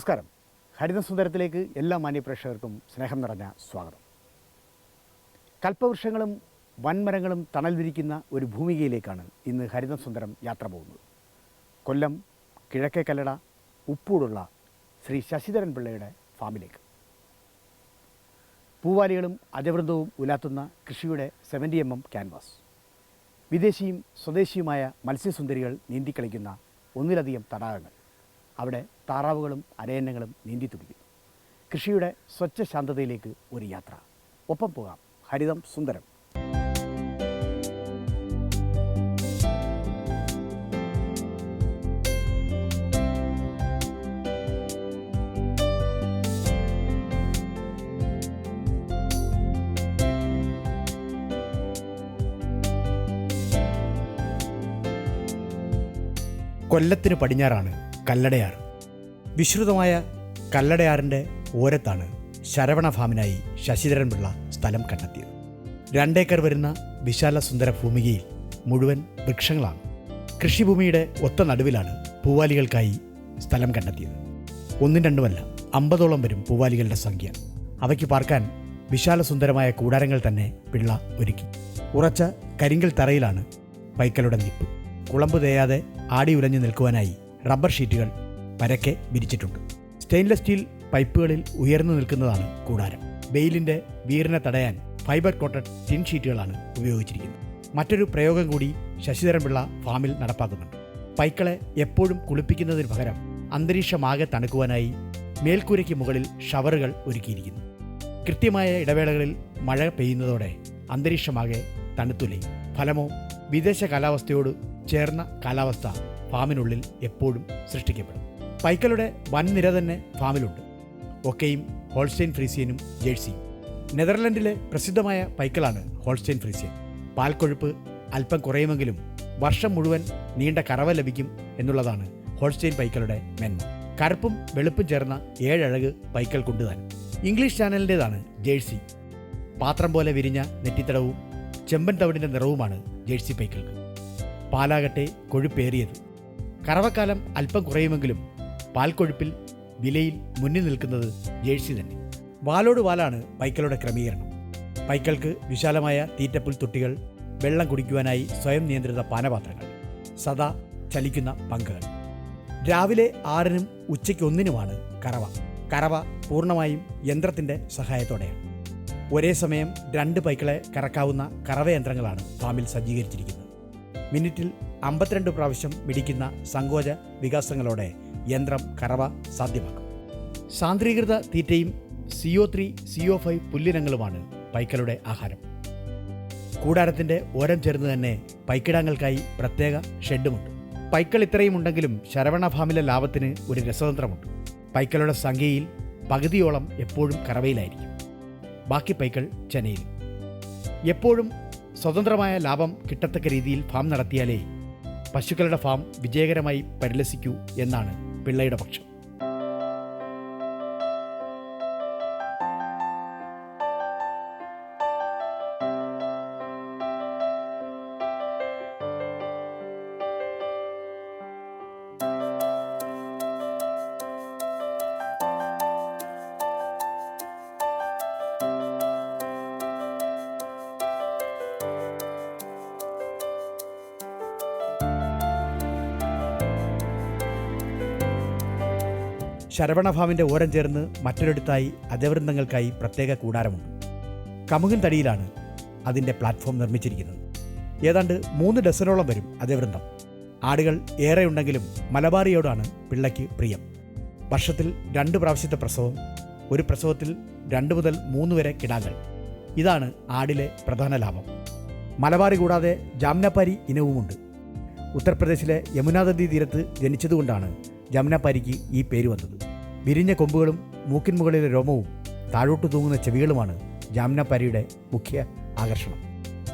നമസ്കാരം. ഹരിതസുന്ദരത്തിലേക്ക് എല്ലാ മാന്യപ്രേക്ഷകർക്കും സ്നേഹം നിറഞ്ഞ സ്വാഗതം. കൽപ്പവൃക്ഷങ്ങളും വൻമരങ്ങളും തണൽ വിരിക്കുന്ന ഒരു ഭൂമികയിലേക്കാണ് ഇന്ന് ഹരിതസുന്ദരം യാത്ര പോകുന്നത്. കൊല്ലം കിഴക്കേ കല്ലട ഉപ്പൂടുള്ള ശ്രീ ശശിധരൻ പിള്ളയുടെ ഫാമിലേക്ക്. പൂവാലികളും അജവൃന്ദവും ഉലാത്തുന്ന കൃഷിയുടെ സെവന്റി എം എം ക്യാൻവാസ്. വിദേശിയും സ്വദേശിയുമായ മത്സ്യസുന്ദരികൾ നീന്തിക്കളിക്കുന്ന ഒന്നിലധികം തടാകങ്ങൾ. അവിടെ താറാവുകളും അരയന്നങ്ങളും നീന്തി തുടിക്കുന്നു കൃഷിയുടെ സ്വച്ഛ ശാന്തതയിലേക്ക് ഒരു യാത്ര. ഒപ്പം പോകാം. ഹരിതം സുന്ദരം. കൊല്ലത്തിന് പടിഞ്ഞാറാണ് കല്ലടയാർ. വിശ്രുതമായ കല്ലടയാറിന്റെ ഓരത്താണ് ശരവണ ഫാമിനായി ശശിധരൻ പിള്ള സ്ഥലം കണ്ടെത്തിയത്. രണ്ടേക്കർ വരുന്ന വിശാല സുന്ദര ഭൂമികയിൽ മുഴുവൻ വൃക്ഷങ്ങളാണ്. കൃഷിഭൂമിയുടെ ഒത്ത നടുവിലാണ് പൂവാലികൾക്കായി സ്ഥലം കണ്ടെത്തിയത്. ഒന്നും രണ്ടുമല്ല അമ്പതോളം വരും പൂവാലികളുടെ സംഖ്യ. അവയ്ക്ക് പാർക്കാൻ വിശാല സുന്ദരമായ കൂടാരങ്ങൾ തന്നെ പിള്ള ഒരുക്കി. ഉറച്ച കരിങ്കൽ തറയിലാണ് പൈക്കലുടെ നിപ്പ് കുളമ്പ് തേയാതെ ആടി ഉലഞ്ഞു നിൽക്കുവാനായി റബ്ബർ ഷീറ്റുകൾ പരക്കെ വിരിച്ചിട്ടുണ്ട്. സ്റ്റെയിൻലെസ് സ്റ്റീൽ പൈപ്പുകളിൽ ഉയർന്നു നിൽക്കുന്നതാണ് കൂടാരം. വെയിലിന്റെ വീറിനെ തടയാൻ ഫൈബർ കോട്ടഡ് ടിൻ ഷീറ്റുകളാണ് ഉപയോഗിച്ചിരിക്കുന്നത്. മറ്റൊരു പ്രയോഗം കൂടി ശശിധരൻപിള്ള ഫാമിൽ നടപ്പാക്കുന്നുണ്ട്. പൈക്കളെ എപ്പോഴും കുളിപ്പിക്കുന്നതിന് പകരം അന്തരീക്ഷമാകെ തണുക്കുവാനായി മേൽക്കൂരയ്ക്ക് മുകളിൽ ഷവറുകൾ ഒരുക്കിയിരിക്കുന്നു. കൃത്യമായ ഇടവേളകളിൽ മഴ പെയ്യുന്നതോടെ അന്തരീക്ഷമാകെ തണുത്തുലയും ഫലമോ വിദേശ കാലാവസ്ഥയോട് ചേർന്ന കാലാവസ്ഥ ഫാമിനുള്ളിൽ എപ്പോഴും സൃഷ്ടിക്കപ്പെടും. പൈക്കളുടെ വൻ നിര തന്നെ ഫാമിലുണ്ട്. ഒക്കെയും ഹോൾസ്റ്റൈൻ ഫ്രീസിയനും ജേഴ്സിയും നെതർലൻഡിലെ പ്രസിദ്ധമായ പൈക്കലാണ് ഹോൾസ്റ്റൈൻ ഫ്രീസിയൻ. പാൽക്കൊഴുപ്പ് അല്പം കുറയുമെങ്കിലും വർഷം മുഴുവൻ നീണ്ട കറവ ലഭിക്കും എന്നുള്ളതാണ് ഹോൾസ്റ്റൈൻ പൈക്കലുടെ മെന്മ കറുപ്പും വെളുപ്പും ചേർന്ന ഏഴഴക് പൈക്കൽ കൊണ്ടുതാൻ. English ചാനലിന്റെതാണ് jersey. പാത്രം പോലെ വിരിഞ്ഞ നെറ്റിത്തടവും ചെമ്പൻ തവിടിന്റെ നിറവുമാണ് ജേഴ്സി പൈക്കൾക്ക് പാലാകട്ടെ കൊഴുപ്പേറിയത്. കറവക്കാലം അല്പം കുറയുമെങ്കിലും പാൽക്കൊഴുപ്പിൽ വിലയിൽ മുന്നിൽ നിൽക്കുന്നത് ജേഴ്സി തന്നെ. വാലോട് വാലാണ് പൈക്കളുടെ ക്രമീകരണം. പൈക്കൾക്ക് വിശാലമായ തീറ്റപ്പുൽ തൊട്ടികൾ വെള്ളം കുടിക്കുവാനായി സ്വയം നിയന്ത്രിത പാനപാത്രങ്ങൾ സദാ ചലിക്കുന്ന പങ്കുകൾ. രാവിലെ ആറിനും ഉച്ചയ്ക്ക് ഒന്നിനുമാണ് കറവ. കറവ പൂർണമായും യന്ത്രത്തിന്റെ സഹായത്തോടെയാണ്. ഒരേ സമയം രണ്ട് പൈക്കളെ കറക്കാവുന്ന കറവയന്ത്രങ്ങളാണ് ഫാമിൽ സജ്ജീകരിച്ചിരിക്കുന്നത്. മിനിറ്റിൽ അമ്പത്തിരണ്ട് പ്രാവശ്യം മിടിക്കുന്ന സങ്കോച വികാസങ്ങളോടെ യന്ത്രം കറവ സാധ്യമാക്കും. സാന്ദ്രീകൃത തീറ്റയും സിഒ ത്രീ സിഒ ഫൈവ് പുല്ലിനങ്ങളുമാണ് പൈക്കലുടെ ആഹാരം. കൂടാരത്തിന്റെ ഓരം ചേർന്ന് തന്നെ പൈക്കിടാങ്ങൾക്കായി പ്രത്യേക ഷെഡുമുണ്ട്. പൈക്കൾ ഇത്രയും ഉണ്ടെങ്കിലും ശരവണ ഫാമിലെ ലാഭത്തിന് ഒരു രസതന്ത്രമുണ്ട്. പൈക്കളുടെ സംഖ്യയിൽ പകുതിയോളം എപ്പോഴും കറവയിലായിരിക്കും. ബാക്കി പൈക്കൾ ചെനയിൽ എപ്പോഴും സ്വതന്ത്രമായ ലാഭം കിട്ടത്തക്ക രീതിയിൽ ഫാം നടത്തിയാലേ പശുക്കളുടെ ഫാം വിജയകരമായി പരിലസിക്കൂ എന്നാണ് പിള്ളയുടെ പക്ഷം ശരവണ ഫാമിന്റെ ഓരം ചേർന്ന് മറ്റൊരിടത്തായി അജവൃന്ദങ്ങൾക്കായി പ്രത്യേക കൂടാരമുണ്ട്. കമുകൻ തടിയിലാണ് അതിന്റെ പ്ലാറ്റ്ഫോം നിർമ്മിച്ചിരിക്കുന്നത്. ഏതാണ്ട് മൂന്ന് ഡസനോളം വരും അജവൃന്ദം ആടുകൾ ഏറെയുണ്ടെങ്കിലും മലബാറിയോടാണ് പിള്ളയ്ക്ക് പ്രിയം. വർഷത്തിൽ രണ്ട് പ്രാവശ്യത്തെ പ്രസവം ഒരു പ്രസവത്തിൽ രണ്ട് മുതൽ മൂന്ന് വരെ കിടാങ്ങൾ. ഇതാണ് ആടിലെ പ്രധാന ലാഭം. മലബാറി കൂടാതെ ജാംനാപ്പാരി ഇനവുമുണ്ട്. ഉത്തർപ്രദേശിലെ യമുനാ തീരത്ത് ജനിച്ചതുകൊണ്ടാണ് ജമുനാപ്പാരിക്ക് ഈ പേര് വന്നത്. വിരിഞ്ഞ കൊമ്പുകളും മൂക്കിൻ മുകളിലെ രോമവും താഴോട്ട് തൂങ്ങുന്ന ചെവികളുമാണ് ജാംനപ്പാരിയുടെ മുഖ്യ ആകർഷണം.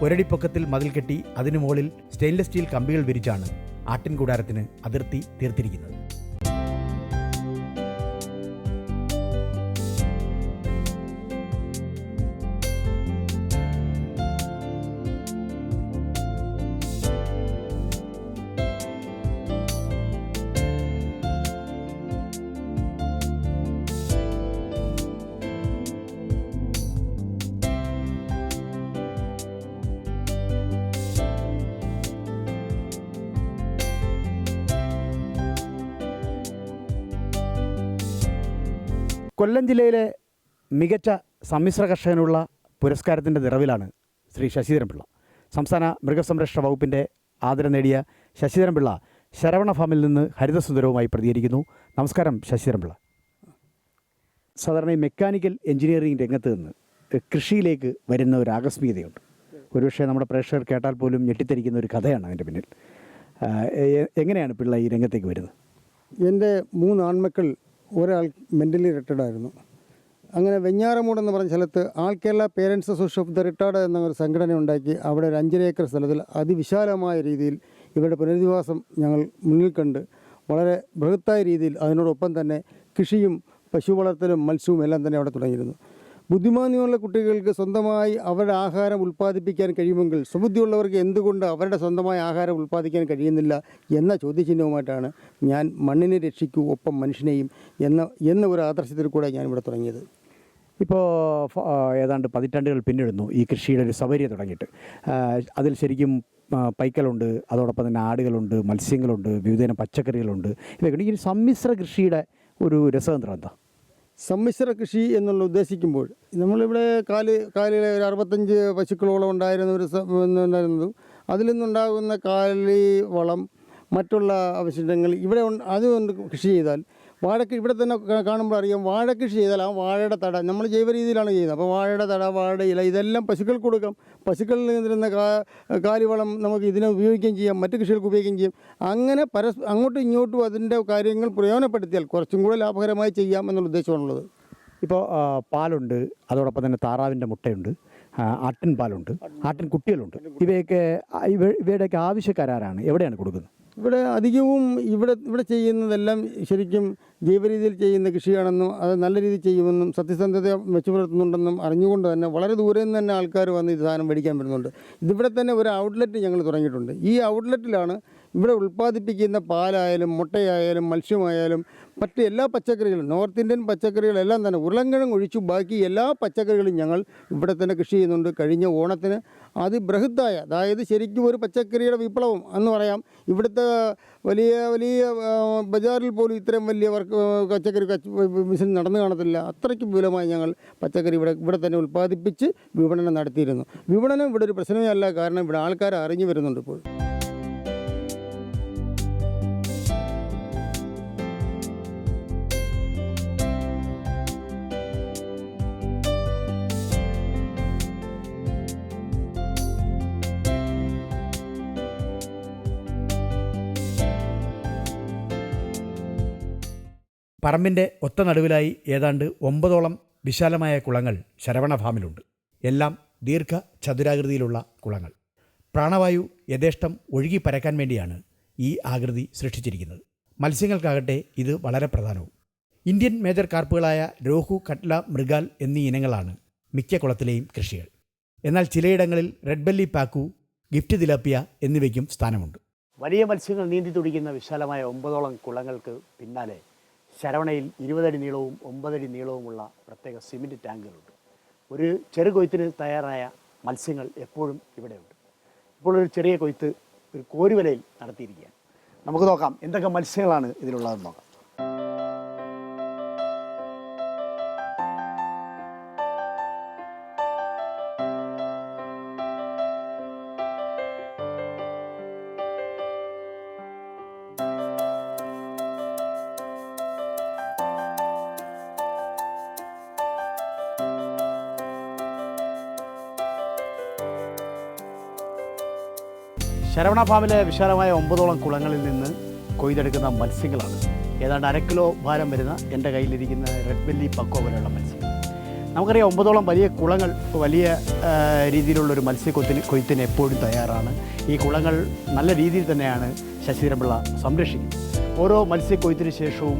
ഒരടിപ്പൊക്കത്തിൽ മതിൽ കെട്ടി അതിനു മുകളിൽ സ്റ്റെയിൻലെസ് സ്റ്റീൽ കമ്പികൾ വിരിച്ചാണ് ആട്ടിൻ കൂടാരത്തിന് അതിർത്തി തീർത്തിരിക്കുന്നത്. കൊല്ലം ജില്ലയിലെ മികച്ച സമ്മിശ്ര കർഷകനുള്ള പുരസ്കാരത്തിന്റെ നിറവിലാണ് ശ്രീ ശശിധരൻപിള്ള. സംസ്ഥാന മൃഗസംരക്ഷണ വകുപ്പിന്റെ ആദരം നേടിയ ശശിധരൻപിള്ള ശരവണ ഫാമിൽ നിന്ന് ഹരിതസുന്ദരവുമായി പ്രതികരിക്കുന്നു. നമസ്കാരം ശശിധരൻപിള്ള. സാധാരണ ഈ മെക്കാനിക്കൽ എഞ്ചിനീയറിംഗ് രംഗത്ത് നിന്ന് കൃഷിയിലേക്ക് വരുന്ന ഒരു ആകസ്മികതയുണ്ട്. ഒരുപക്ഷെ നമ്മുടെ പ്രേക്ഷകർ കേട്ടാൽ പോലും ഞെട്ടിത്തരിക്കുന്ന ഒരു കഥയാണ് അതിന്റെ പിന്നിൽ. എങ്ങനെയാണ് പിള്ള ഈ രംഗത്തേക്ക് വരുന്നത്? എന്റെ മൂന്ന് ആൺമക്കൾ ഒരാൾ മെന്റലി റിട്ടയർഡ് ആയിരുന്നു. അങ്ങനെ വെഞ്ഞാറമൂട് എന്ന് പറഞ്ഞ സ്ഥലത്ത് all Kerala parents association of the retired എന്ന ഒരു സംഘടന ഉണ്ടാക്കി. അവിടെ ഒരു അഞ്ചര ഏക്കർ സ്ഥലത്തിൽ അതിവിശാലമായ രീതിയിൽ ഇവരുടെ പുനരധിവാസം ഞങ്ങൾ മുന്നിൽ കണ്ട് വളരെ ബൃഹത്തായ രീതിയിൽ അതിനോടൊപ്പം തന്നെ കൃഷിയും പശു വളർത്തലും മത്സ്യവും എല്ലാം തന്നെ അവിടെ തുടങ്ങിയിരുന്നു. ബുദ്ധിമാന്യമുള്ള കുട്ടികൾക്ക് സ്വന്തമായി അവരുടെ ആഹാരം ഉൽപ്പാദിപ്പിക്കാൻ കഴിയുമെങ്കിൽ സുബുദ്ധിയുള്ളവർക്ക് എന്തുകൊണ്ട് അവരുടെ സ്വന്തമായി ആഹാരം ഉൽപ്പാദിക്കാൻ കഴിയുന്നില്ല എന്ന ചോദ്യചിഹ്നവുമായിട്ടാണ് ഞാൻ മണ്ണിനെ രക്ഷിക്കൂ ഒപ്പം മനുഷ്യനെയും എന്ന എന്ന ഒരു ആദർശത്തിൽ കൂടെ ഞാൻ ഇവിടെ തുടങ്ങിയത്. ഇപ്പോൾ ഏതാണ്ട് പതിറ്റാണ്ടുകൾ പിന്നിടുന്നു ഈ കൃഷിയുടെ ഒരു സൗകര്യം തുടങ്ങിയിട്ട്. അതിൽ ശരിക്കും പൈക്കലുണ്ട് അതോടൊപ്പം തന്നെ ആടുകളുണ്ട് മത്സ്യങ്ങളുണ്ട് വിവിധ പച്ചക്കറികളുണ്ട്. ഇതൊക്കെ ഈ സമ്മിശ്ര കൃഷിയുടെ ഒരു രസതന്ത്രം എന്താ? സമ്മിശ്ര കൃഷി എന്നുള്ള ഉദ്ദേശിക്കുമ്പോൾ നമ്മളിവിടെ കാൽ കാലിലെ ഒരു അറുപത്തഞ്ച് പശുക്കളോളം ഉണ്ടായിരുന്ന ഒരു ഉണ്ടായിരുന്നതും അതിൽ നിന്നുണ്ടാകുന്ന കാലി വളം മറ്റുള്ള അവശിഷ്ടങ്ങൾ ഇവിടെ അതുകൊണ്ട് കൃഷി ചെയ്താൽ വാഴക്ക് ഇവിടെ തന്നെ കാണുമ്പോൾ അറിയാം വാഴ കൃഷി ചെയ്താൽ ആ വാഴയുടെ തട നമ്മൾ ജൈവ രീതിയിലാണ് ചെയ്യുന്നത്. അപ്പോൾ വാഴയുടെ തട വാഴയുടെ ഇല ഇതെല്ലാം പശുക്കൾക്ക് കൊടുക്കാം. പശുക്കളിൽ നിന്നിരുന്ന കാ കാലിവളം നമുക്ക് ഇതിനെ ഉപയോഗിക്കുകയും ചെയ്യാം മറ്റു കൃഷികൾക്ക് ഉപയോഗിക്കുകയും ചെയ്യാം. അങ്ങനെ പരസ് അങ്ങോട്ടും ഇങ്ങോട്ടും അതിന്റെ കാര്യങ്ങൾ പ്രയോജനപ്പെടുത്തിയാൽ കുറച്ചും കൂടെ ലാഭകരമായി ചെയ്യാം എന്നുള്ള ഉദ്ദേശമാണുള്ളത്. ഇപ്പോൾ പാലുണ്ട് അതോടൊപ്പം തന്നെ താറാവിന്റെ മുട്ടയുണ്ട് ആട്ടിൻ പാലുണ്ട് ആട്ടിൻ കുട്ടികളുണ്ട്. ഇവയൊക്കെ ഇവ ഇവയുടെയൊക്കെ ആവശ്യക്കാരാണ് എവിടെയാണ് കൊടുക്കുന്നത്? ഇവിടെ അധികവും ഇവിടെ ഇവിടെ ചെയ്യുന്നതെല്ലാം ശരിക്കും ജൈവരീതിയിൽ ചെയ്യുന്ന കൃഷിയാണെന്നും അത് നല്ല രീതിയിൽ ചെയ്യുമെന്നും സത്യസന്ധത വെച്ചു പുലർത്തുന്നുണ്ടെന്നും അറിഞ്ഞുകൊണ്ട് തന്നെ വളരെ ദൂരെ നിന്ന് തന്നെ ആൾക്കാർ വന്ന് ഈ സാധനം മേടിക്കാൻ വരുന്നുണ്ട്. ഇതിവിടെ തന്നെ ഒരു ഔട്ട്ലെറ്റ് ഞങ്ങൾ തുടങ്ങിയിട്ടുണ്ട്. ഈ ഔട്ട്ലെറ്റിലാണ് ഇവിടെ ഉൽപ്പാദിപ്പിക്കുന്ന പാലായാലും മുട്ടയായാലും മത്സ്യമായാലും മറ്റ് എല്ലാ പച്ചക്കറികളും നോർത്ത് ഇന്ത്യൻ പച്ചക്കറികളെല്ലാം തന്നെ ഉരുളൻകിഴങ്ങ് ഒഴിച്ചു ബാക്കി എല്ലാ പച്ചക്കറികളും ഞങ്ങൾ ഇവിടെ തന്നെ കൃഷി ചെയ്യുന്നുണ്ട്. കഴിഞ്ഞ ഓണത്തിന് അതിബൃഹത്തായ അതായത് ശരിക്കും ഒരു പച്ചക്കറിയുടെ വിപ്ലവം എന്ന് പറയാം. ഇവിടുത്തെ വലിയ വലിയ ബജാറിൽ പോലും ഇത്രയും വലിയ വർക്ക് പച്ചക്കറി ബിസിനസ് നടന്നു കാണത്തില്ല. അത്രയ്ക്ക് വിപുലമായി ഞങ്ങൾ പച്ചക്കറി ഇവിടെ ഇവിടെ തന്നെ ഉൽപ്പാദിപ്പിച്ച് വിപണനം നടത്തിയിരുന്നു. വിപണനം ഇവിടെ ഒരു പ്രശ്നമേ അല്ല കാരണം ഇവിടെ ആൾക്കാർ അറിഞ്ഞു വരുന്നുണ്ട് ഇപ്പോൾ. പറമ്പിന്റെ ഒത്ത നടുവിലായി ഏതാണ്ട് ഒമ്പതോളം വിശാലമായ കുളങ്ങൾ ശരവണ ഫാമിലുണ്ട്. എല്ലാം ദീർഘ ചതുരാകൃതിയിലുള്ള കുളങ്ങൾ. പ്രാണവായു യഥേഷ്ടം ഒഴുകി പരക്കാൻ വേണ്ടിയാണ് ഈ ആകൃതി സൃഷ്ടിച്ചിരിക്കുന്നത്. മത്സ്യങ്ങൾക്കാകട്ടെ ഇത് വളരെ പ്രധാനവും. ഇന്ത്യൻ മേജർ കാർപ്പുകളായ രോഹു കട്ല മൃഗാൽ എന്നീ ഇനങ്ങളാണ് മിക്ക കുളത്തിലെയും കൃഷികൾ. എന്നാൽ ചിലയിടങ്ങളിൽ red belly pacu gift tilapia എന്നിവയ്ക്കും സ്ഥാനമുണ്ട്. വലിയ മത്സ്യങ്ങൾ നീന്തി തുടിക്കുന്ന വിശാലമായ ഒമ്പതോളം കുളങ്ങൾക്ക് പിന്നാലെ ശരവണയിൽ ഇരുപതടി നീളവും ഒമ്പതടി നീളവുമുള്ള പ്രത്യേക സിമെന്റ് ടാങ്കുകളുണ്ട്. ഒരു ചെറു കൊയ്ത്തിന് തയ്യാറായ മത്സ്യങ്ങൾ എപ്പോഴും ഇവിടെയുണ്ട്. ഇപ്പോൾ ഒരു ചെറിയ കൊയ്ത്ത് ഒരു കോരുവലയിൽ നടത്തിയിരിക്കുകയാണ്. നമുക്ക് നോക്കാം എന്തൊക്കെ മത്സ്യങ്ങളാണ് ഇതിലുള്ളതെന്ന് നോക്കാം. ശരവണ ഫാമിലെ വിശാലമായ ഒമ്പതോളം കുളങ്ങളിൽ നിന്ന് കൊയ്തെടുക്കുന്ന മത്സ്യങ്ങളാണ്. ഏതാണ്ട് അര കിലോ ഭാരം വരുന്ന എന്റെ കയ്യിലിരിക്കുന്ന റെഡ് ബെല്ലി പക്കോ പോലെയുള്ള മത്സ്യം. നമുക്കറിയാം ഒമ്പതോളം വലിയ കുളങ്ങൾ വലിയ രീതിയിലുള്ളൊരു മത്സ്യക്കൊത്തിന് കൊയ്ത്തിന് എപ്പോഴും തയ്യാറാണ്. ഈ കുളങ്ങൾ നല്ല രീതിയിൽ തന്നെയാണ് ശശിധരമ്പിള്ള സംരക്ഷിക്കുന്നത്. ഓരോ മത്സ്യക്കൊയ്ത്തിന് ശേഷവും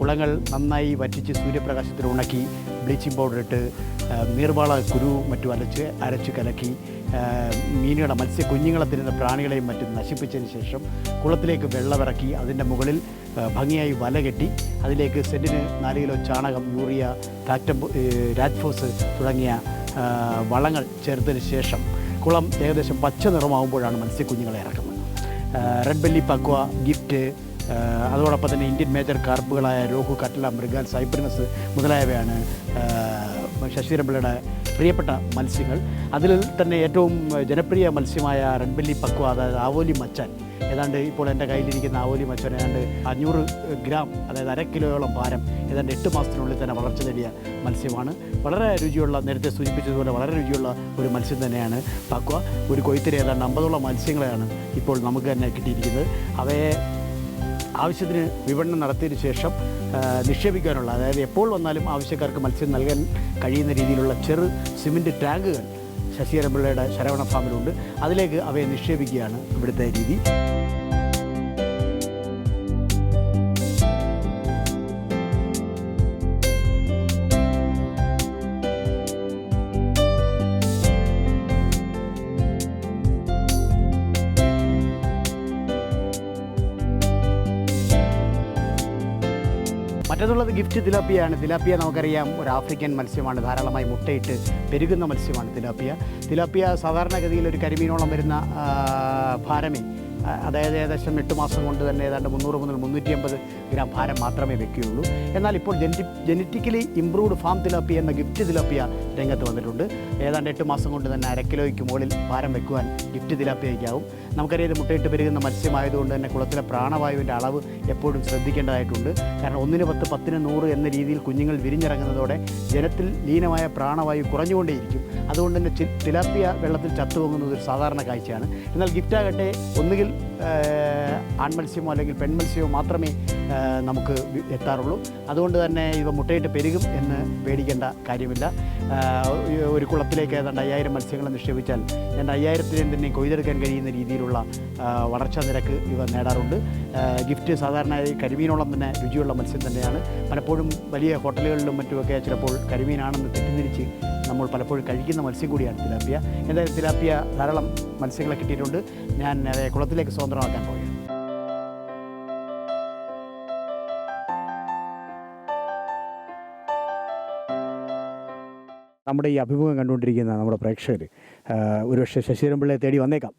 കുളങ്ങൾ നന്നായി വറ്റിച്ച് സൂര്യപ്രകാശത്തിൽ ഉണക്കി ബ്ലീച്ചിങ് പൗഡർ ഇട്ട് നീർവാള കുരു മറ്റും അരച്ച് അരച്ച് കലക്കി ആ, മീനുകളുടെ മത്സ്യ കുഞ്ഞുങ്ങളെ തിരുന്ന പ്രാണികളെയും മറ്റും നശിപ്പിച്ചതിന് ശേഷം കുളത്തിലേക്ക് വെള്ളമിറക്കി അതിന്റെ മുകളിൽ ഭംഗിയായി വല കെട്ടി അതിലേക്ക് സെന്റിന് നാല് കിലോ ചാണകം യൂറിയ ഫാക്ടം രാജ്ഫോസ് തുടങ്ങിയ വളങ്ങൾ ചേർത്തതിന് ശേഷം കുളം ഏകദേശം പച്ച നിറമാകുമ്പോഴാണ് മത്സ്യക്കുഞ്ഞുങ്ങളെ ഇറക്കുന്നത്. റെഡ് ബെല്ലി പക്വ ഗിഫ്റ്റ് അതോടൊപ്പം തന്നെ ഇന്ത്യൻ മേജർ കാർപ്പുകളായ രോഹു കട്ടല മൃഗാൽ സൈപ്രിനസ് മുതലായവയാണ് ആ, ശശിധരൻപിള്ളയുടെ പ്രിയപ്പെട്ട മത്സ്യങ്ങൾ. അതിൽ തന്നെ ഏറ്റവും ജനപ്രിയ മത്സ്യമായ റെഡ്ബെല്ലി പക്വ അതായത് ആവോലി മച്ചൻ. ഏതാണ്ട് ഇപ്പോൾ എന്റെ കയ്യിലിരിക്കുന്ന ആവോലി മച്ചൻ ഏതാണ്ട് അഞ്ഞൂറ് ഗ്രാം അതായത് അര കിലോയോളം ഭാരം ഏതാണ്ട് എട്ട് മാസത്തിനുള്ളിൽ തന്നെ വളർച്ച നേടിയ മത്സ്യമാണ്. വളരെ രുചിയുള്ള നേരത്തെ സൂചിപ്പിച്ചതുപോലെ വളരെ രുചിയുള്ള ഒരു മത്സ്യം തന്നെയാണ് പക്വ. ഒരു കൊയ്ത്തിന് ഏതാണ്ട് അമ്പതോളം മത്സ്യങ്ങളെയാണ് ഇപ്പോൾ നമുക്ക് തന്നെ കിട്ടിയിരിക്കുന്നത്. അവയെ ആവശ്യത്തിന് വിപണനം നടത്തിയതിനു ശേഷം നിക്ഷേപിക്കാനുള്ള അതായത് എപ്പോൾ വന്നാലും ആവശ്യക്കാർക്ക് മത്സ്യം നൽകാൻ കഴിയുന്ന രീതിയിലുള്ള ചെറു സിമന്റ് ടാങ്കുകൾ ശശിധരൻപിള്ളയുടെ ശരവണ ഫാമിലുണ്ട്. അതിലേക്ക് അവയെ നിക്ഷേപിക്കുകയാണ് ഇവിടുത്തെ രീതി. ഗിഫ്റ്റ് തിലാപ്പിയാണ്. തിലാപ്പിയ നമുക്കറിയാം ഒരു ആഫ്രിക്കൻ മത്സ്യമാണ്. ധാരാളമായി മുട്ടയിട്ട് പെരുകുന്ന മത്സ്യമാണ് തിലാപ്പിയ. തിലാപ്പിയ സാധാരണഗതിയിൽ ഒരു കരിമീനോളം വരുന്ന ഭാരമേ അതായത് ഏകദേശം എട്ട് മാസം കൊണ്ട് തന്നെ ഏതാണ്ട് മുന്നൂറ് മുതൽ മുന്നൂറ്റി അമ്പത് ഗ്രാം ഭാരം മാത്രമേ വെക്കുകയുള്ളൂ. എന്നാൽ ഇപ്പോൾ genetic genetically improved farm tilapia എന്ന ഗിഫ്റ്റ് തിലാപ്പിയ രംഗത്ത് വന്നിട്ടുണ്ട്. ഏതാണ്ട് എട്ട് മാസം കൊണ്ട് തന്നെ അര കിലോയ്ക്ക് മുകളിൽ ഭാരം വെക്കുവാൻ ഗിഫ്റ്റ് തിലാപ്പിയയ്ക്കാവും. നമുക്കറിയാം ഇത് മുട്ടയിട്ട് പെരുകുന്ന മത്സ്യമായതുകൊണ്ട് തന്നെ കുളത്തിലെ പ്രാണവായുവിന്റെ അളവ് എപ്പോഴും ശ്രദ്ധിക്കേണ്ടതായിട്ടുണ്ട്. കാരണം ഒന്നിന് പത്ത് പത്തിന് നൂറ് എന്ന രീതിയിൽ കുഞ്ഞുങ്ങൾ വിരിഞ്ഞിറങ്ങുന്നതോടെ ജനത്തിൽ ലീനമായ പ്രാണവായു കുറഞ്ഞുകൊണ്ടേയിരിക്കും. അതുകൊണ്ട് തന്നെ തിലാപ്പിയ വെള്ളത്തിൽ ചത്തുപോകുന്നത് ഒരു സാധാരണ കാഴ്ചയാണ്. എന്നാൽ ഗിഫ്റ്റാകട്ടെ ഒന്നുകിൽ ആൺമത്സ്യമോ അല്ലെങ്കിൽ പെൺമത്സ്യമോ മാത്രമേ നമുക്ക് എത്താറുള്ളൂ. അതുകൊണ്ട് തന്നെ ഇവ മുട്ടയിട്ട് പെരുകും എന്ന് പേടിക്കേണ്ട കാര്യമില്ല. ഒരു- കുളത്തിലേക്ക് ഏതാണ്ട് അയ്യായിരം മത്സ്യങ്ങൾ നിക്ഷേപിച്ചാൽ രണ്ട് അയ്യായിരത്തിനും തന്നെ കൊയ്തെടുക്കാൻ കഴിയുന്ന രീതിയിലുള്ള വളർച്ചാ നിരക്ക് ഇവ നേടാറുണ്ട്. ഗിഫ്റ്റ് സാധാരണയായി കരിമീനോളം തന്നെ രുചിയുള്ള മത്സ്യം തന്നെയാണ്. പലപ്പോഴും വലിയ ഹോട്ടലുകളിലും മറ്റുമൊക്കെ ചിലപ്പോൾ കരിമീനാണെന്ന് തെറ്റിദ്ധരിച്ച് നമ്മൾ പലപ്പോഴും കഴിക്കുന്ന മത്സ്യം കൂടിയാണ് തിലാപ്പിയ. എന്തായാലും തിലാപ്പിയ ധാരാളം മത്സ്യങ്ങളെ കിട്ടിയിട്ടുണ്ട്. ഞാൻ അവയെ കുളത്തിലേക്ക് സ്വതന്ത്രമാക്കാൻ പോവുകയാണ്. നമ്മുടെ ഈ അഭിമുഖം കണ്ടുകൊണ്ടിരിക്കുന്ന നമ്മുടെ പ്രേക്ഷകർ ഒരുപക്ഷെ ശശിധരൻപിള്ളയെ തേടി വന്നേക്കാം.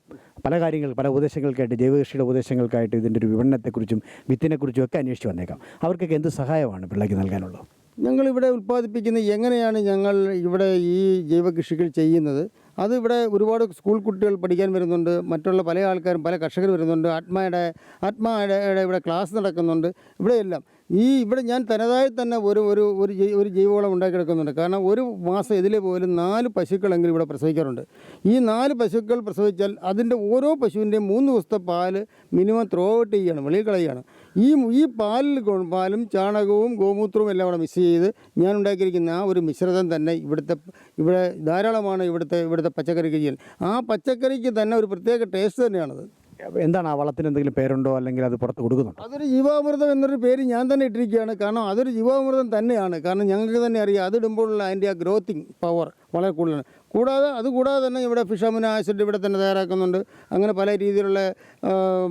പല കാര്യങ്ങൾ പല ഉപദേശങ്ങൾക്കായിട്ട് ജൈവകൃഷിയുടെ ഉപദേശങ്ങൾക്കായിട്ട് ഇതിന്റെ ഒരു വിപണനത്തെക്കുറിച്ചും വിത്തിനെക്കുറിച്ചും ഒക്കെ അന്വേഷിച്ച് വന്നേക്കാം. അവർക്കൊക്കെ എന്ത് സഹായമാണ് പിള്ളേക്ക് നൽകാനുള്ളത്? ഞങ്ങളിവിടെ ഉൽപ്പാദിപ്പിക്കുന്ന എങ്ങനെയാണ് ഞങ്ങൾ ഇവിടെ ഈ ജൈവ കൃഷികൾ ചെയ്യുന്നത്? അത് ഇവിടെ ഒരുപാട് സ്കൂൾ കുട്ടികൾ പഠിക്കാൻ വരുന്നുണ്ട്. മറ്റുള്ള പല ആൾക്കാരും പല കർഷകർ വരുന്നുണ്ട്. ആത്മയുടെ ആത്മയുടെ ഇവിടെ ക്ലാസ് നടക്കുന്നുണ്ട്. ഇവിടെയെല്ലാം. ഈ ഇവിടെ ഞാൻ തനതായി തന്നെ ഒരു ഒരു ഒരു ഒരു ജൈവവളം ഉണ്ടാക്കിയെടുക്കുന്നുണ്ട്. കാരണം ഒരു മാസം ഇതിലെ പോലും നാല് പശുക്കളെങ്കിലും ഇവിടെ പ്രസവിക്കാറുണ്ട്. ഈ നാല് പശുക്കൾ പ്രസവിച്ചാൽ അതിന്റെ ഓരോ പശുവിന്റെയും മൂന്ന് ദിവസത്തെ പാൽ മിനിമം ത്രോ ഔട്ട് ചെയ്യണം വെളിയിൽ കളയുകയാണ്. ഈ ഈ പാലിൽ പാലും ചാണകവും ഗോമൂത്രവും എല്ലാം കൂടെ മിക്സ് ചെയ്ത് ഞാൻ ഉണ്ടാക്കിയിരിക്കുന്ന ആ ഒരു മിശ്രിതം തന്നെ ഇവിടുത്തെ ഇവിടെ ധാരാളമാണ് ഇവിടുത്തെ ഇവിടുത്തെ പച്ചക്കറിക്ക് ചെയ്യാൻ ആ പച്ചക്കറിക്ക് തന്നെ ഒരു പ്രത്യേക ടേസ്റ്റ് തന്നെയാണത്. എന്താണ് ആ വളത്തിന് എന്തെങ്കിലും പേരുണ്ടോ? അല്ലെങ്കിൽ അത് പുറത്ത് കൊടുക്കുന്നുണ്ടോ? അതൊരു ജീവാമൃതം എന്നൊരു പേര് ഞാൻ തന്നെ ഇട്ടിരിക്കുകയാണ്. കാരണം അതൊരു ജീവാമൃതം തന്നെയാണ്. കാരണം ഞങ്ങൾക്ക് തന്നെ അറിയാം. അതിടുമ്പോഴുള്ള അതിന്റെ ആ ഗ്രോത്തിങ് പവർ വളരെ കൂടുതലാണ്. കൂടാതെ അതുകൂടാതെ തന്നെ ഇവിടെ ഫിഷ് അമിനോ ആസിഡ് ഇവിടെ തന്നെ തയ്യാറാക്കുന്നുണ്ട്. അങ്ങനെ പല രീതിയിലുള്ള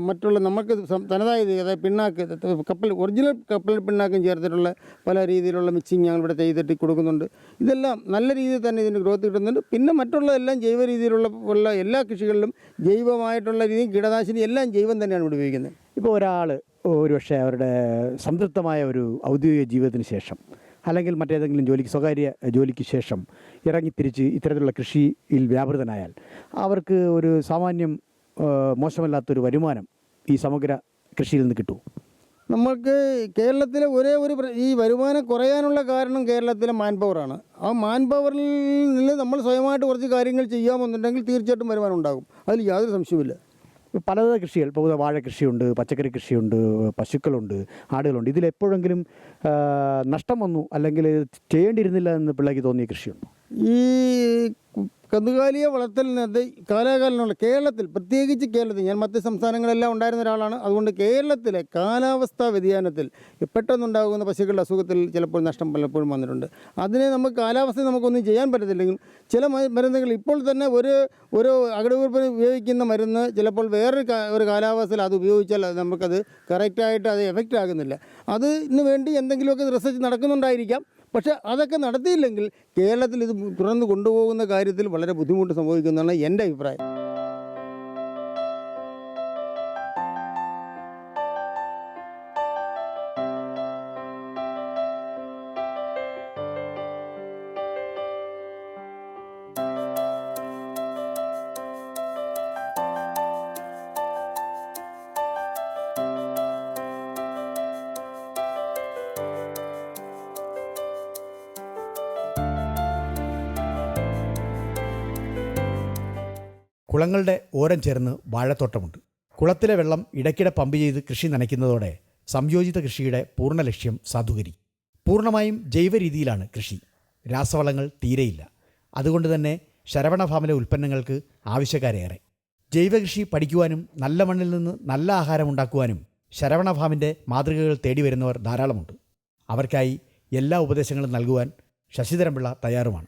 മറ്റുള്ള നമുക്ക് തനതായ അതായത് പിണ്ണാക്ക് കപ്പൽ ഒറിജിനൽ കപ്പൽ പിണ്ണാക്കും ചേർത്തിട്ടുള്ള പല രീതിയിലുള്ള മിക്സിങ് ഞങ്ങൾ ഇവിടെ ചെയ്തിട്ട് കൊടുക്കുന്നുണ്ട്. ഇതെല്ലാം നല്ല രീതിയിൽ തന്നെ ഇതിന് ഗ്രോത്ത് കിട്ടുന്നുണ്ട്. പിന്നെ മറ്റുള്ളതെല്ലാം ജൈവ രീതിയിലുള്ള ഉള്ള എല്ലാ കൃഷികളിലും ജൈവമായിട്ടുള്ള രീതിയും കീടനാശിനി എല്ലാം ജൈവം തന്നെയാണ് ഇവിടെ ഉപയോഗിക്കുന്നത്. ഇപ്പോൾ ഒരാൾ ഒരുപക്ഷെ അവരുടെ സംതൃപ്തമായ ഒരു ഔദ്യോഗിക ജീവിതത്തിന് ശേഷം അല്ലെങ്കിൽ മറ്റേതെങ്കിലും ജോലിക്ക് സ്വകാര്യ ജോലിക്ക് ശേഷം ഇറങ്ങി തിരിച്ച് ഇത്തരത്തിലുള്ള കൃഷിയിൽ വ്യാപൃതനായാൽ അവർക്ക് ഒരു സാമാന്യം മോശമല്ലാത്തൊരു വരുമാനം ഈ സമഗ്ര കൃഷിയിൽ നിന്ന് കിട്ടും നമുക്ക് കേരളത്തിലെ ഒരേ ഒരു ഈ വരുമാനം കുറയാനുള്ള കാരണം കേരളത്തിലെ മാൻ പവറാണ് ആ മാൻ പവറിൽ നിന്ന് നമ്മൾ സ്വയമായിട്ട് കുറച്ച് കാര്യങ്ങൾ ചെയ്യാമെന്നുണ്ടെങ്കിൽ തീർച്ചയായിട്ടും വരുമാനം ഉണ്ടാകും. അതിൽ യാതൊരു സംശയവുമില്ല. പലതരം കൃഷികൾ. ഇപ്പോൾ വാഴ കൃഷിയുണ്ട് പച്ചക്കറി കൃഷിയുണ്ട് പശുക്കളുണ്ട് ആടുകളുണ്ട്. ഇതിലെപ്പോഴെങ്കിലും നഷ്ടം വന്നു അല്ലെങ്കിൽ ചെയ്യേണ്ടിയിരുന്നില്ല എന്ന് പിള്ളേക്ക് തോന്നിയ കൃഷിയുണ്ടോ? ഈ കന്നുകാലിയെ വളർത്തലിനകത്ത് കാലാകാലമുള്ള കേരളത്തിൽ പ്രത്യേകിച്ച് കേരളത്തിൽ ഞാൻ മറ്റ് സംസ്ഥാനങ്ങളെല്ലാം ഉണ്ടായിരുന്ന ഒരാളാണ്. അതുകൊണ്ട് കേരളത്തിലെ കാലാവസ്ഥാ വ്യതിയാനത്തിൽ പെട്ടെന്നുണ്ടാകുന്ന പശുക്കളുടെ അസുഖത്തിൽ ചിലപ്പോൾ നഷ്ടം പലപ്പോഴും വന്നിട്ടുണ്ട്. അതിനെ നമുക്ക് കാലാവസ്ഥ നമുക്കൊന്നും ചെയ്യാൻ പറ്റത്തില്ലെങ്കിൽ ചില മരുന്നുകൾ ഇപ്പോൾ തന്നെ ഒരു ഒരു അകടുവീർപ്പിന് ഉപയോഗിക്കുന്ന മരുന്ന് ചിലപ്പോൾ വേറൊരു ഒരു കാലാവസ്ഥയിൽ അത് ഉപയോഗിച്ചാൽ അത് നമുക്കത് കറക്റ്റായിട്ട് അത് എഫക്റ്റ് ആകുന്നില്ല. അതിന് വേണ്ടി എന്തെങ്കിലുമൊക്കെ റിസർച്ച് നടക്കുന്നുണ്ടായിരിക്കാം. പക്ഷേ അതൊക്കെ നടത്തിയില്ലെങ്കിൽ കേരളത്തിൽ ഇത് തുറന്നു കൊണ്ടുപോകുന്ന കാര്യത്തിൽ വളരെ ബുദ്ധിമുട്ട് സംഭവിക്കുന്നതാണ് എന്റെ അഭിപ്രായം. കുളങ്ങളുടെ ഓരം ചേർന്ന് വാഴത്തോട്ടമുണ്ട്. കുളത്തിലെ വെള്ളം ഇടയ്ക്കിടെ പമ്പ് ചെയ്ത് കൃഷി നനയ്ക്കുന്നതോടെ സംയോജിത കൃഷിയുടെ പൂർണ ലക്ഷ്യം സാധൂകരി. പൂർണമായും ജൈവ രീതിയിലാണ് കൃഷി. രാസവളങ്ങൾ തീരെയില്ല. അതുകൊണ്ട് തന്നെ ശരവണ ഫാമിലെ ഉൽപ്പന്നങ്ങൾക്ക് ആവശ്യക്കാരേറെ. ജൈവകൃഷി പഠിക്കുവാനും നല്ല മണ്ണിൽ നിന്ന് നല്ല ആഹാരം ഉണ്ടാക്കുവാനും ശരവണ ഫാമിന്റെ മാതൃകകൾ തേടി വരുന്നവർ ധാരാളമുണ്ട്. അവർക്കായി എല്ലാ ഉപദേശങ്ങളും നൽകുവാൻ ശശിധരൻപിള്ള തയ്യാറുമാണ്.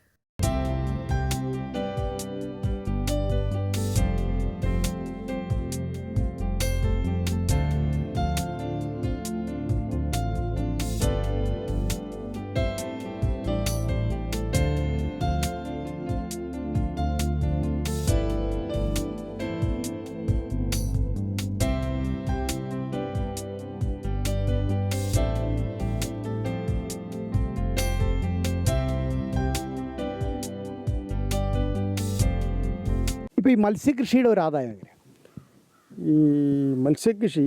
ഇപ്പോൾ ഈ മത്സ്യകൃഷിയുടെ ഒരു ആദായം എങ്ങനെയാണ് ഈ മത്സ്യകൃഷി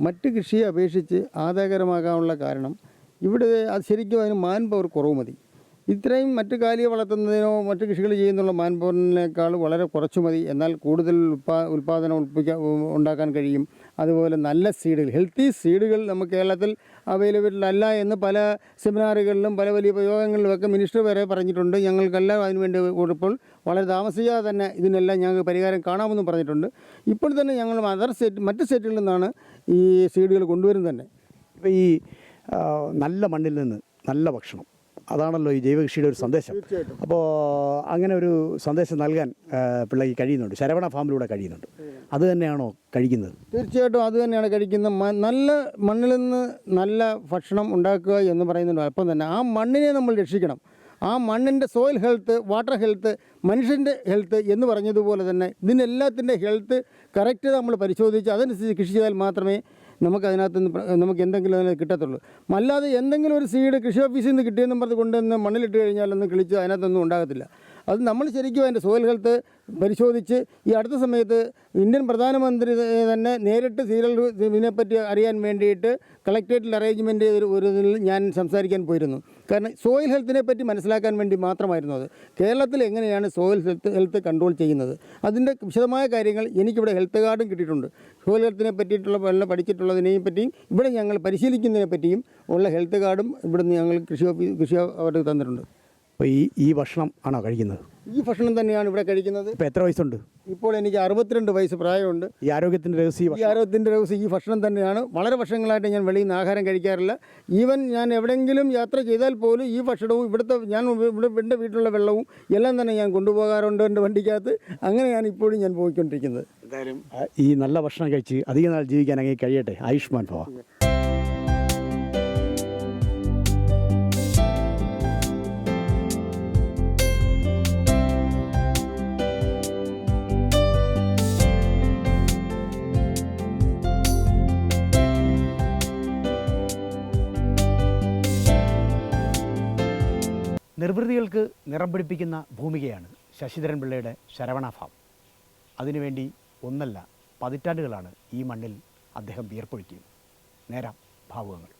മറ്റ് കൃഷിയെ അപേക്ഷിച്ച് ആദായകരമാകാനുള്ള കാരണം ഇവിടെ ശരിക്കും അതിന് മാൻ പവർ കുറവ് മതി. ഇത്രയും മറ്റു കാലിയെ വളർത്തുന്നതിനോ മറ്റു കൃഷികൾ ചെയ്യുന്നുള്ള മാൻ പവറിനേക്കാൾ വളരെ കുറച്ച് മതി. എന്നാൽ കൂടുതൽ ഉൽപ്പാ ഉൽപ്പാദനം ഉൽപ്പിക്കാൻ ഉണ്ടാക്കാൻ കഴിയും. അതുപോലെ നല്ല സീഡുകൾ ഹെൽത്തി സീഡുകൾ നമുക്ക് കേരളത്തിൽ അവൈലബിൾ അല്ല എന്ന് പല സെമിനാറുകളിലും പല വലിയ യോഗങ്ങളിലുമൊക്കെ മിനിസ്റ്റർ വരെ പറഞ്ഞിട്ടുണ്ട്. ഞങ്ങൾക്കെല്ലാം അതിനുവേണ്ടി കൊടുപ്പോൾ വളരെ താമസിയാതെ തന്നെ ഇതിനെല്ലാം ഞങ്ങൾക്ക് പരിഹാരം കാണാമെന്നും പറഞ്ഞിട്ടുണ്ട്. ഇപ്പോൾ തന്നെ ഞങ്ങൾ അതർ സ്റ്റേറ്റ് മറ്റ് സ്റ്റേറ്റുകളിൽ നിന്നാണ് ഈ സീഡുകൾ കൊണ്ടുവരുന്നത് തന്നെ. ഇപ്പോൾ ഈ നല്ല മണ്ണിൽ നിന്ന് നല്ല ഭക്ഷണം. അതാണല്ലോ ഈ ജൈവകൃഷിയുടെ ഒരു സന്ദേശം. അപ്പോൾ അങ്ങനെ ഒരു സന്ദേശം നൽകാൻ പിള്ളേക്ക് കഴിയുന്നുണ്ട്. ശരവണ ഫാമിലൂടെ കഴിയുന്നുണ്ട്. അത് തന്നെയാണോ കഴിക്കുന്നത്? തീർച്ചയായിട്ടും അത് തന്നെയാണ് കഴിക്കുന്നത്. നല്ല മണ്ണിൽ നിന്ന് നല്ല ഭക്ഷണം ഉണ്ടാക്കുക എന്ന് പറയുന്നുണ്ട് അപ്പം തന്നെ. ആ മണ്ണിനെ നമ്മൾ രക്ഷിക്കണം. ആ മണ്ണിന്റെ സോയിൽ ഹെൽത്ത് വാട്ടർ ഹെൽത്ത് മനുഷ്യന്റെ ഹെൽത്ത് എന്ന് പറഞ്ഞതുപോലെ തന്നെ ഇതിനെല്ലാത്തിന്റെ ഹെൽത്ത് കറക്റ്റ് നമ്മൾ പരിശോധിച്ച് അതനുസരിച്ച് കൃഷി ചെയ്താൽ മാത്രമേ നമുക്ക് അതിനകത്ത് നിന്ന് നമുക്ക് എന്തെങ്കിലും അതിനകത്ത് കിട്ടത്തുള്ളൂ. അല്ലാതെ എന്തെങ്കിലും ഒരു സീഡ് കൃഷി ഓഫീസിൽ നിന്ന് കിട്ടിയെന്നും പറഞ്ഞ് കൊണ്ടുവന്ന് മണ്ണിലിട്ട് കഴിഞ്ഞാലൊന്നും കിളിച്ച് അതിനകത്തൊന്നും ഉണ്ടാകത്തില്ല. അത് നമ്മൾ ശരിക്കും അതിന്റെ സോയിൽ ഹെൽത്ത് പരിശോധിച്ച് ഈ അടുത്ത സമയത്ത് ഇന്ത്യൻ പ്രധാനമന്ത്രി തന്നെ നേരിട്ട് സീരിയൽ ഇതിനെപ്പറ്റി അറിയാൻ വേണ്ടിയിട്ട് കളക്ടറേറ്റിൽ അറേഞ്ച്മെന്റ് ഒരു ഞാൻ സംസാരിക്കാൻ പോയിരുന്നു. കാരണം സോയിൽ ഹെൽത്തിനെ പറ്റി മനസ്സിലാക്കാൻ വേണ്ടി മാത്രമായിരുന്നു അത്. കേരളത്തിൽ എങ്ങനെയാണ് സോയിൽ ഹെൽത്ത് ഹെൽത്ത് കൺട്രോൾ ചെയ്യുന്നത്? അതിന്റെ വിശദമായ കാര്യങ്ങൾ എനിക്കിവിടെ ഹെൽത്ത് കാർഡും കിട്ടിയിട്ടുണ്ട്. സോയിൽ ഹെൽത്തിനെ പറ്റിയിട്ടുള്ള എല്ലാം പഠിച്ചിട്ടുള്ളതിനെയും പറ്റിയും ഇവിടെ ഞങ്ങൾ പരിശീലിക്കുന്നതിനെ പറ്റിയും ഉള്ള ഹെൽത്ത് കാർഡും ഇവിടുന്ന് ഞങ്ങൾ കൃഷി ഓഫീസ് കൃഷി അവർക്ക് തന്നിട്ടുണ്ട്. അപ്പോൾ ഈ ഈ ഭക്ഷണം ആണോ കഴിക്കുന്നത്? ഈ ഭക്ഷണം തന്നെയാണ് ഇവിടെ കഴിക്കുന്നത്. ഇപ്പോൾ എത്ര വയസ്സുണ്ട്? ഇപ്പോൾ എനിക്ക് അറുപത്തിരണ്ട് വയസ്സ് പ്രായമുണ്ട്. ഈ ആരോഗ്യത്തിന്റെ രഹസ്യം ഈ ആരോഗ്യത്തിന്റെ രഹസ്യം ഈ ഭക്ഷണം തന്നെയാണ്. വളരെ വർഷങ്ങളായിട്ട് ഞാൻ വെളിയിൽ നിന്ന് ആഹാരം കഴിക്കാറില്ല. ഈവൻ ഞാൻ എവിടെയെങ്കിലും യാത്ര ചെയ്താൽ പോലും ഈ ഭക്ഷണവും ഇവിടുത്തെ ഞാൻ ഇവിടെ എന്റെ വീട്ടിലുള്ള വെള്ളവും എല്ലാം തന്നെ ഞാൻ കൊണ്ടുപോകാറുണ്ട് എന്റെ വണ്ടിക്കകത്ത്. അങ്ങനെയാണ് ഇപ്പോഴും ഞാൻ പോയിക്കൊണ്ടിരിക്കുന്നത്. എന്തായാലും ഈ നല്ല ഭക്ഷണം കഴിച്ച് അധികം നാൾ ജീവിക്കാൻ അങ്ങനെ കഴിയട്ടെ. ആയുഷ്മാൻ ഭവ. നിർവൃതികൾക്ക് നിറം പിടിപ്പിക്കുന്ന ഭൂമികയാണ് ശശിധരൻ പിള്ളയുടെ ശരവണ ഫാം. അതിനുവേണ്ടി ഒന്നല്ല പതിറ്റാണ്ടുകളാണ് ഈ മണ്ണിൽ അദ്ദേഹം വിയർപ്പൊഴുക്കിയത്. നേരം ഭാവുകങ്ങൾ.